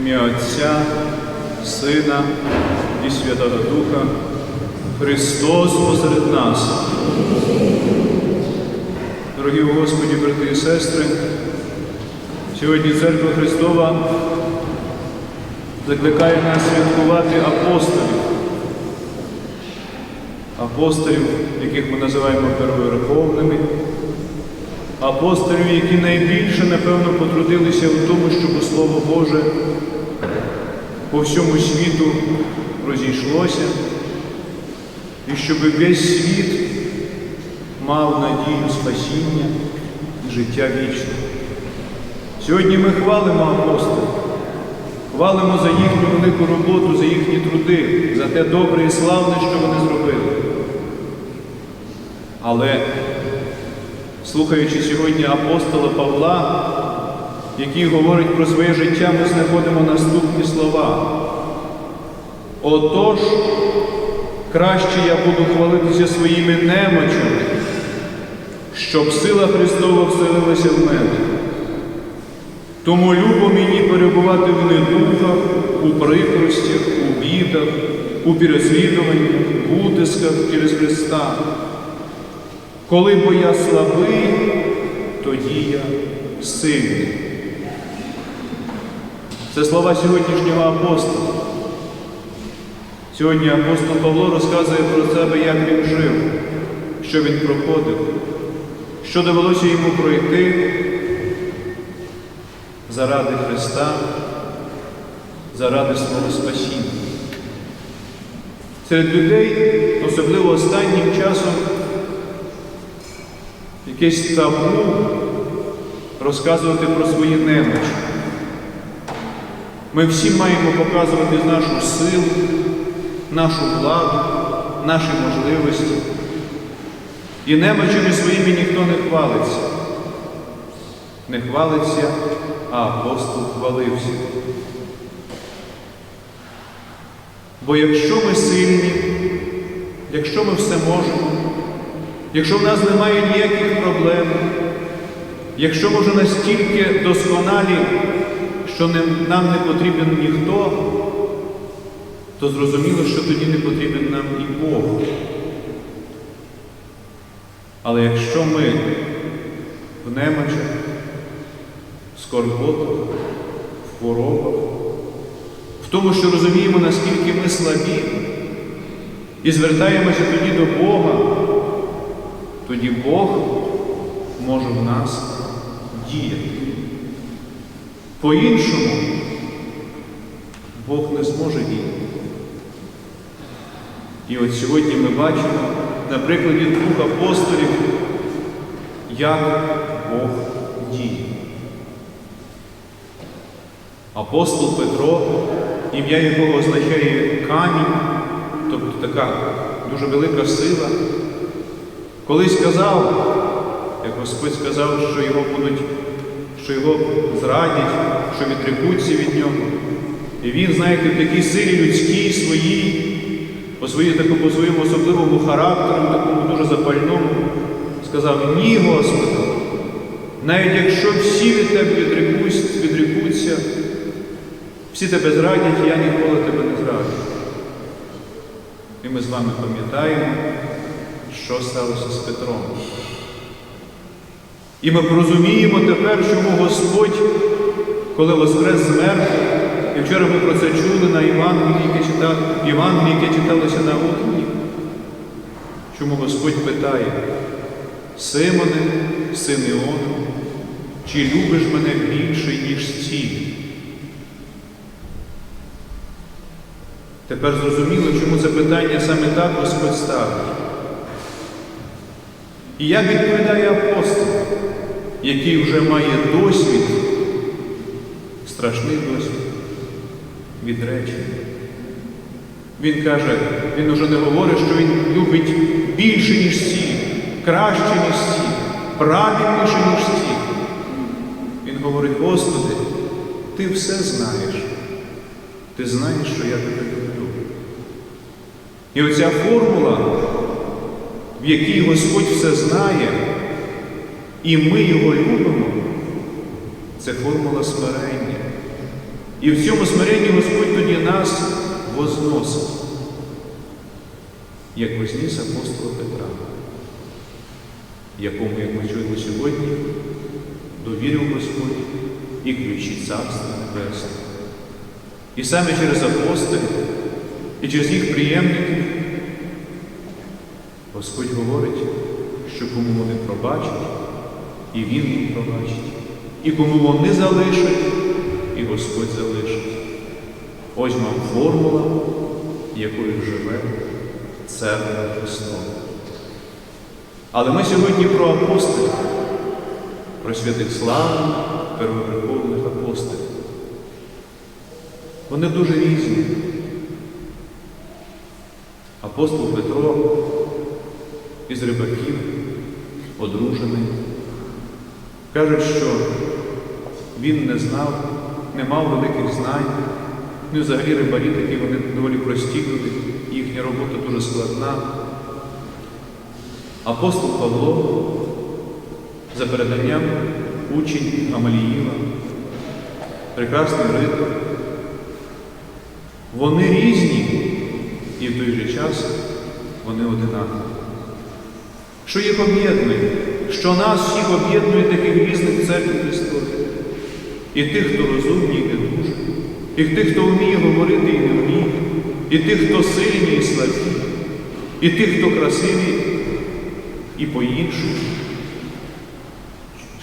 ім'я Отця, Сина і Святого Духа, Христос посеред нас. Дорогі Господі, брати і сестри, сьогодні Церква Христова закликає нас святкувати апостолів, апостолів, яких ми називаємо первоверховними, апостолів, які найбільше, напевно, потрудилися в тому, щоб Слово Боже по всьому світу розійшлося, і щоб весь світ мав надію спасіння і життя вічне. Сьогодні ми хвалимо апостолів, хвалимо за їхню велику роботу, за їхні труди, за те добре і славне, що вони зробили. Але слухаючи сьогодні апостола Павла, який говорить про своє життя, ми знаходимо наступні слова. Отож, краще я буду хвалитися своїми немочами, щоб сила Христова вселилася в мене. Тому любо мені перебувати в недугах, у прикростях, у бідах, у переслідуваннях, в утисках через Христа. Коли бо я слабий, тоді я сильний. Це слова сьогоднішнього апостола. Сьогодні апостол Павло розказує про себе, як він жив, що він проходив, що довелося йому пройти заради Христа, заради свого спасіння. Серед людей, особливо останнім часом, якесь табу розказувати про свої немочі. Ми всі маємо показувати нашу силу, нашу владу, наші можливості. І немочами своїми ніхто не хвалиться. Не хвалиться, а апостол хвалився. Бо якщо ми сильні, якщо ми все можемо, якщо в нас немає ніяких проблем, якщо ми вже настільки досконалі, що нам не потрібен ніхто, то зрозуміло, що тоді не потрібен нам і Бог. Але якщо ми в немочах, скорботах, в хворобах, в тому, що розуміємо, наскільки ми слабі, і звертаємося тоді до Бога, тоді Бог може в нас діяти. По-іншому Бог не зможе діяти. І от сьогодні ми бачимо на прикладі двох апостолів, як Бог діє. Апостол Петро, ім'я якого означає камінь, тобто така дуже велика сила, колись сказав, як Господь сказав, що його будуть, що його зрадять, що відрекуться від нього. І він, знаєте, в такій силі людській своїй, по, своїй, таку, по своєму особливому характеру, такому дуже запальному, сказав, ні, Господи, навіть якщо всі від тебе відрекуться, всі тебе зрадять, я ніколи тебе не зраджу. І ми з вами пам'ятаємо, що сталося з Петром. І ми розуміємо тепер, чому Господь, коли воскрес з мертвих, і вчора ми про це чули на Євангелії, яке читали, яке читалося на утренні, чому Господь питає, Симоне, син Іона, чи любиш мене більше, ніж ці? Тепер зрозуміло, чому це питання саме так Господь ставить. І як відповідає апостол, який вже має досвід, страшний досвід відречення. Він каже, він уже не говорить, що він любить більше, ніж всі, краще, ніж всі, правильніше, ніж всі. Він говорить, Господи, Ти все знаєш. Ти знаєш, що я тебе люблю. І оця формула, в якій Господь все знає, і ми його любимо, це формула смирення. І в цьому смиренні Господь тоді нас возносить, як возніс апостола Петра, якому, як ми чуємо сьогодні, довірив Господь і ключі Царства Небесного. І саме через апостолів, і через їх приємників Господь говорить, що кому вони пробачать, і Він їм пробачить, і кому вони залишать, і Господь залишить. Ось вам формула, якою живе Церква Христова. Але ми сьогодні про апостолів, про святих славних, первоприхованих апостолів. Вони дуже різні. Апостол Петро із рибаків, одружений, кажуть, що він не знав, не мав великих знань. Ну, взагалі рибарі такі вони доволі прості люди, їхня робота дуже складна. Апостол Павло за переданням учень Гамаліїла, прекрасний ритор. Вони різні і в той же час вони одинакові. Що їх об'єднує? Що нас всіх об'єднує таких різних церкв Христових? І тих, хто розумні і не дуже, і тих, хто вміє говорити і не вміє, і тих, хто сильні і слабі, і тих, хто красиві і по-іншому.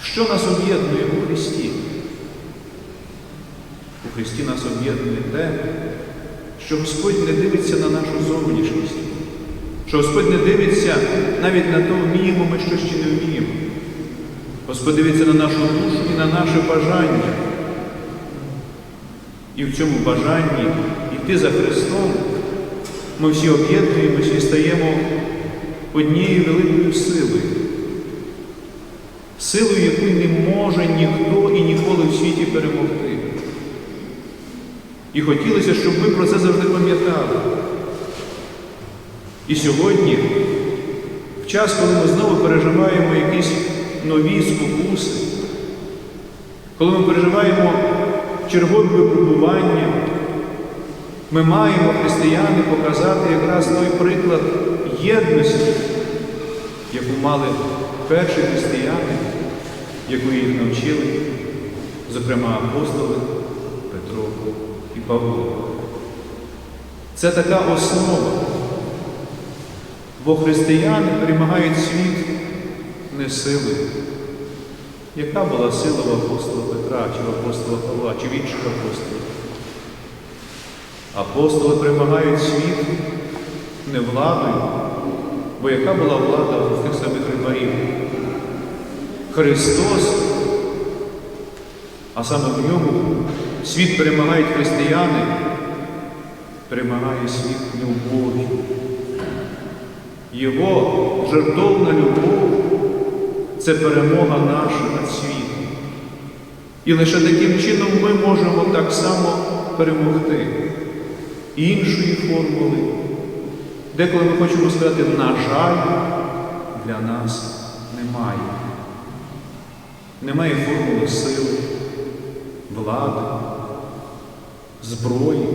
Що нас об'єднує у Христі? У Христі нас об'єднує те, що Господь не дивиться на нашу зовнішність, що Господь не дивиться навіть на те, вміємо ми що чи не вміємо. Господь дивиться на нашу душу і на наше бажання. І в цьому бажанні йти за Христом ми всі об'єднуємося і стаємо однією великою силою. Силою, яку не може ніхто і ніколи в світі перемогти. І хотілося, щоб ми про це завжди пам'ятали. І сьогодні, в час, коли ми знову переживаємо якісь нові спокуси, коли ми переживаємо чергові випробування, ми маємо християни показати якраз той приклад єдності, яку мали перші християни, яку їх навчили, зокрема апостоли Петро і Павло. Це така основа, бо християни перемагають світ не силою. Яка була сила в апостола Петра, чи в апостола Павла, чи в інших апостолів? Апостоли перемагають світ не владою, бо яка була влада у тих самих рибарів? Христос, а саме в ньому світ перемагають християни, перемагає світ любов'ю. Його жертовна любов це перемога наша над світом. І лише таким чином ми можемо так само перемогти. Іншої формули, деколи ми хочемо сказати, на жаль, для нас немає. Немає формули сили, влади, зброї.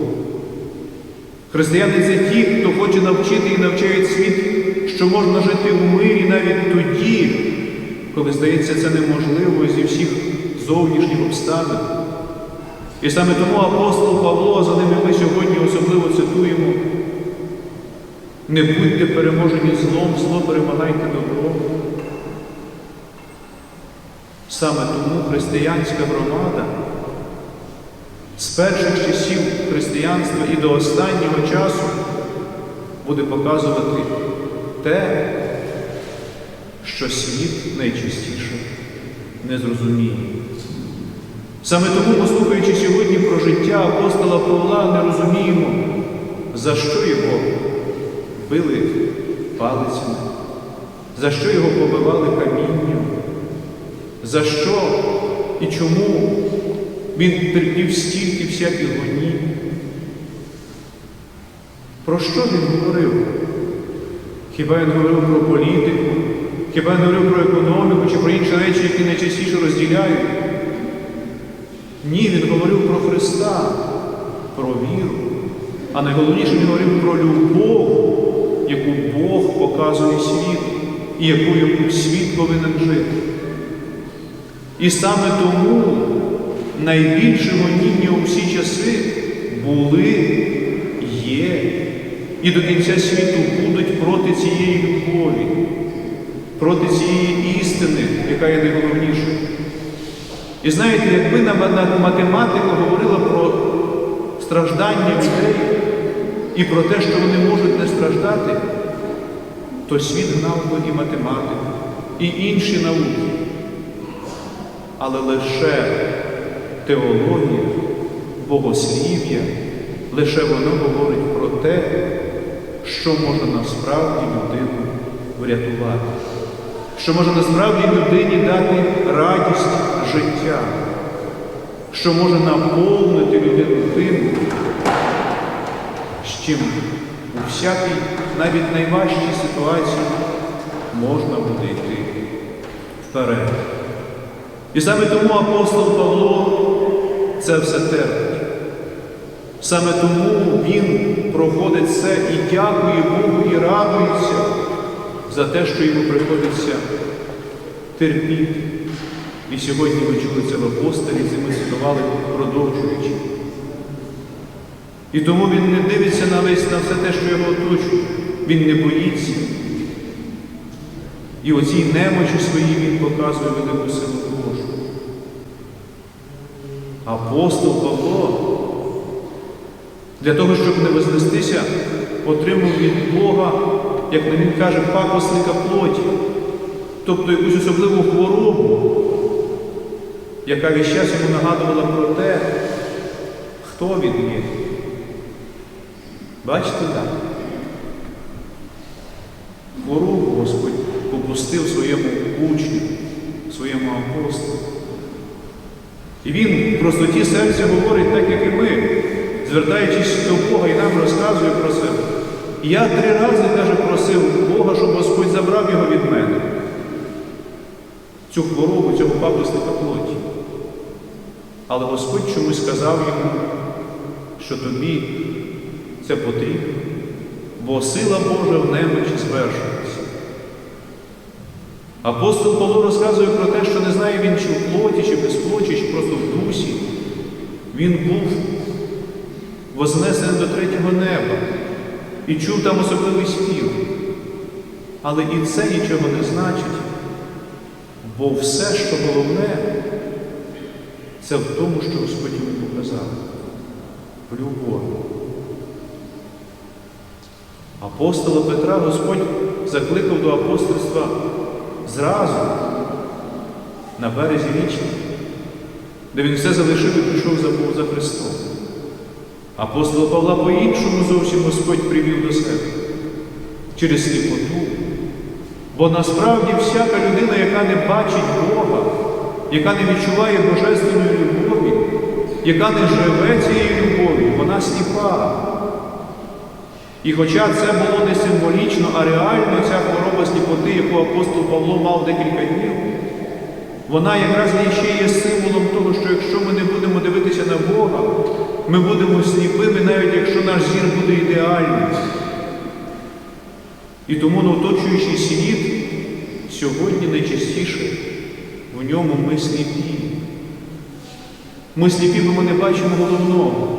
Християни це ті, хто хоче навчити і навчають світ, що можна жити в мирі навіть тоді, коли здається це неможливо зі всіх зовнішніх обставин. І саме тому апостол Павло, за ними ми сьогодні особливо цитуємо, не будьте переможені злом, зло перемагайте добром. Саме тому християнська громада з перших часів християнства і до останнього часу буде показувати те, що світ найчастіше не зрозуміє. Саме тому, ми, слухаючи сьогодні про життя апостола Павла, не розуміємо, за що його били палицями, за що його побивали камінням, за що і чому він терпів стільки всяких гонів. Про що він говорив? Хіба він говорив про політику, хіба він говорив про економіку чи про інші речі, які найчастіше розділяють? Ні, він говорив про Христа, про віру. А найголовніше він говорив про любов, яку Бог показує світу і якою світ повинен жити. І саме тому найбільше гоніння у всі часи були, є і до кінця світу будуть проти цієї любові, проти цієї істини, яка є найголовнішою. І знаєте, якби нам математика говорила про страждання людей і про те, що вони можуть не страждати, то світ гнав би і математику, і інші науки. Але лише теологія, богослів'я, лише воно говорить про те, що може насправді людину врятувати, що може насправді людині дати радість життя, що може наповнити людину тим, з чим у всякій, навіть найважчій ситуації можна буде йти вперед. І саме тому апостол Павло це все терпить. Саме тому він проходить це і дякує Богу, і радується за те, що йому приходиться терпіти. І сьогодні ви чули це в апостолі, це ми цитували, продовжуючи. І тому він не дивиться на весь на все те, що його оточує. Він не боїться. І оцій немочі своїй він показує велику силу Божу. Апостол Павло для того, щоб не вознестися, отримав від Бога, як він каже, пакосника плоті, тобто якусь особливу хворобу, яка весь час йому нагадувала про те, хто він є. Бачите так? Хворобу Господь попустив своєму учню, своєму апостолу. І він в простоті серця говорить, так як і ми, звертаючись до Бога і нам розказує про себе. Я три рази, каже, просив Бога, щоб Господь забрав його від мене. Цю хворобу, цього пакосника плоті. Але Господь чомусь сказав йому, що тобі це потрібно, бо сила Божа в немочі звершується. Апостол Павло розказує про те, що не знає він, чи в плоті, чи без плоті, чи просто в дусі. Він був вознесений до третього неба і чув там особливий спів. Але і це нічого не значить, бо все, що головне, це в тому, що Господь йому показав. В любові. Апостола Петра Господь закликав до апостольства зразу на березі річки, де він все залишив і пішов за, Христом. Апостола Павла по-іншому зовсім Господь привів до себе через сліпоту. Бо насправді всяка людина, яка не бачить Бога, яка не відчуває божественної любові, яка не живе цією любов'ю, вона сліпа. І хоча це було не символічно, а реально ця хвороба сліпоти, яку апостол Павло мав декілька днів, вона якраз ще є символом того, що якщо ми не будемо дивитися на Бога, ми будемо сліпими, навіть якщо наш зір буде ідеальним. І тому на оточуючий світ сьогодні найчастіше в ньому ми сліпі. Ми сліпі, бо ми не бачимо головного.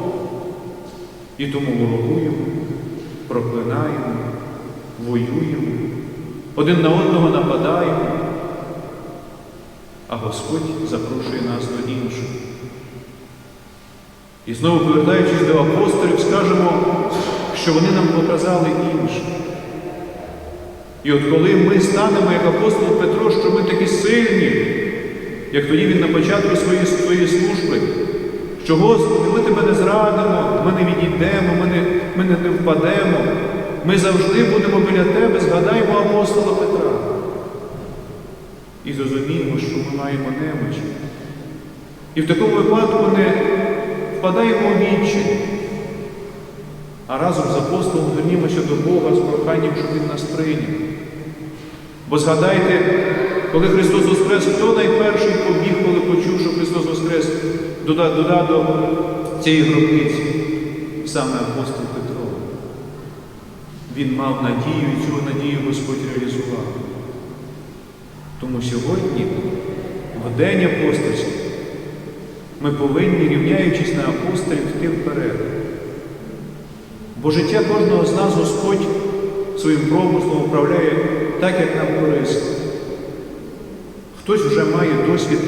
І тому ворогуємо, проклинаємо, воюємо, один на одного нападаємо, а Господь запрошує нас до іншого. І знову повертаючись до апостолів, скажемо, що вони нам показали інше. І от коли ми станемо, як апостол Петро, що ми такі сильні, як тоді він на початку своєї, своєї служби, що Господи, ми тебе не зрадимо, ми не відійдемо, ми не, ми не впадемо, ми завжди будемо біля тебе, згадаємо апостола Петра. І зрозуміємо, що ми маємо немочі. І в такому випадку не впадаємо в відчай, а разом з апостолом звернімося до Бога з проханням, щоб Він нас прийняв. Бо згадайте, коли Христос Воскрес, хто найперший побіг, коли почув, що Христос Воскрес? дода, дода до цієї гробниці саме апостол Петро. Він мав надію, і цю надію Господь реалізував. Тому сьогодні, в день апостольський, ми повинні, рівняючись на апостолів, йти вперед. Бо життя кожного з нас Господь своїм промислом управляє так, як нам корисно. Хтось вже має досвід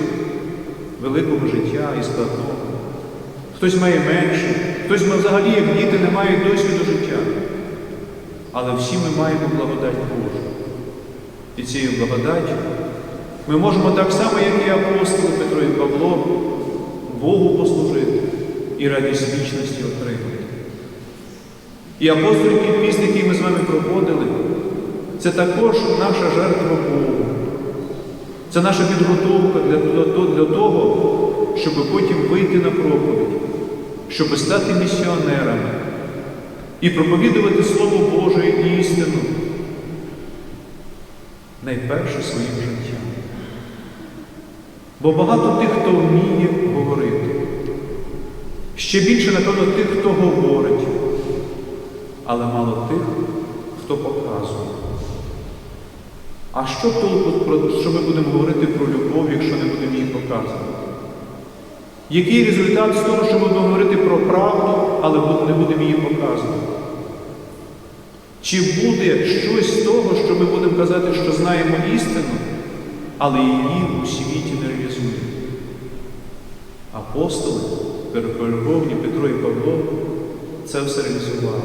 великого життя і складного, хтось має менше, хтось взагалі, як діти, не має досвіду життя. Але всі ми маємо благодать Божу. І цією благодаттю ми можемо так само, як і апостоли Петро і Павло, Богу послужити і радість вічності отримати. І апостольський піст, який ми з вами проходили, це також наша жертва Богу. Це наша підготовка для, для, для того, щоб потім вийти на проповідь, щоб стати місіонерами і проповідувати Слово Боже і істину найперше своїм життям. Бо багато тих, хто вміє говорити. Ще більше, напевно, тих, хто говорить, але мало тих, хто показує. А що толку, що ми будемо говорити про любов, якщо не будемо її показувати? Який результат з того, що ми будемо говорити про правду, але не будемо її показувати? Чи буде щось з того, що ми будемо казати, що знаємо істину, але її у світі не реалізуємо? Апостоли, Верховні Петро і Павло це все реалізували.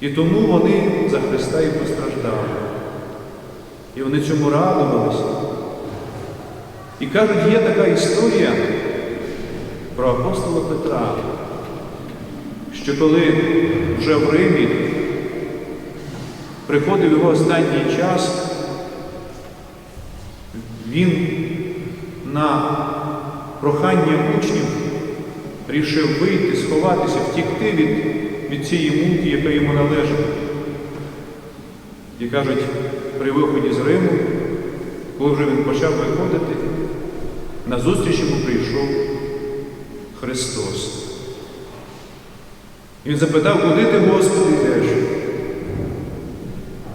І тому вони за Христа і постраждали. І вони цьому радувалися. І кажуть, є така історія про апостола Петра, що коли вже в Римі приходив його останній час, він на прохання учнів рішив вийти, сховатися, втікти від, від цієї муки, яка йому належала. І кажуть, при виході з Риму, коли вже він почав виходити, на зустріч йому прийшов Христос. Він запитав, куди ти, Господи, йдеш?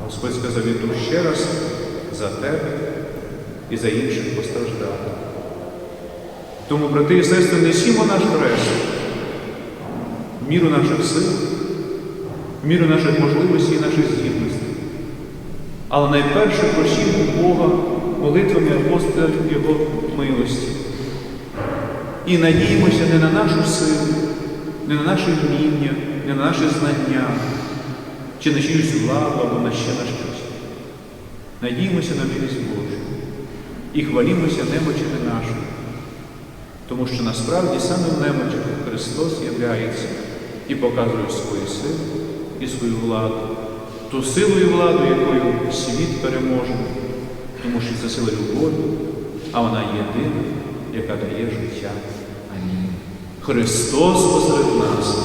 Господь сказав, іду ще раз за тебе і за інших постраждати. Тому, брати і сестри, несімо наш хрест, міру наших сил, міру наших можливостей і наших здібностей. Але найперше просімо Бога молитвами апостолів Його милості. І надіємося не на нашу силу, не на наше вміння, не на наше знання, чи на чиюсь владу або на ще на щось. Надіємося на милість Божу і хвалімося немочами нашими, тому що насправді саме в немочах Христос являється і показує свою силу і свою владу, ту силу і владу, якою світ переможе, тому що це сила любові, а вона єдина, яка дає життя. Амінь. Христос посеред нас.